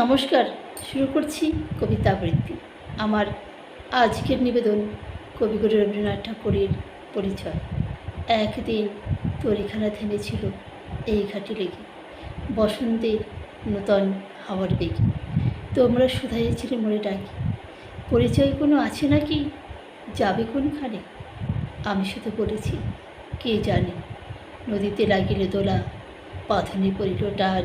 নমস্কার। শুরু করছি কবিতা আবৃত্তি। আমার আজকের নিবেদন কবিগুরু রবীন্দ্রনাথ ঠাকুরের পরিচয়। একদিন তরিখানা থেমেছিল এই ঘাটি লেগে। বসন্তের নূতন হাওয়ার বেগে। তোমরা শুধাইছিলে মনে ডাকি, পরিচয় কোনো আছে নাকি? যাবে কোনখানে? আমি শুধু বলেছি, কে জানে? নদীতে লাগিলে দোলা, পাথনে পড়িল টান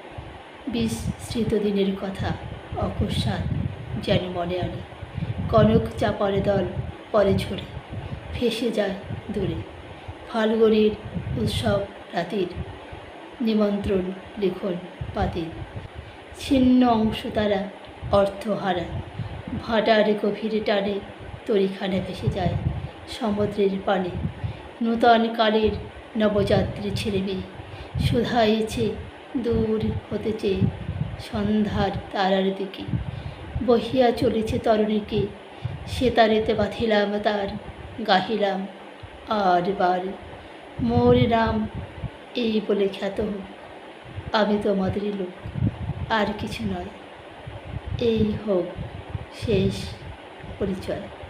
বিস্মৃত দিনের কথা অকস্মাৎ যেন মনে আনে। কনক চাপার দল পরে ঝরে ফেসে যায় দূরে। ফাল্গুনের উৎসব রাতির নিমন্ত্রণ লিখন পাতির। ছিন্ন অংশ তারা অর্থ হারায়। ভাটার গভীরে টানে তরিখানে ভেসে যায় সমুদ্রের পানে। নূতন কালের নবযাত্রী ছেলে মেয়ে শুধাইছে দূর হতে চেয়ে সন্ধ্যার তারার দিকে। বহিয়া চলেছে তরুণীকে, সে তারেতে বাঁধিলাম তার গাহিলাম আর বার। মোর নাম এই বলে খ্যাত হোক, আমি তোমাদেরই লোক, আর কিছু নয়। এই হোক শেষ পরিচয়।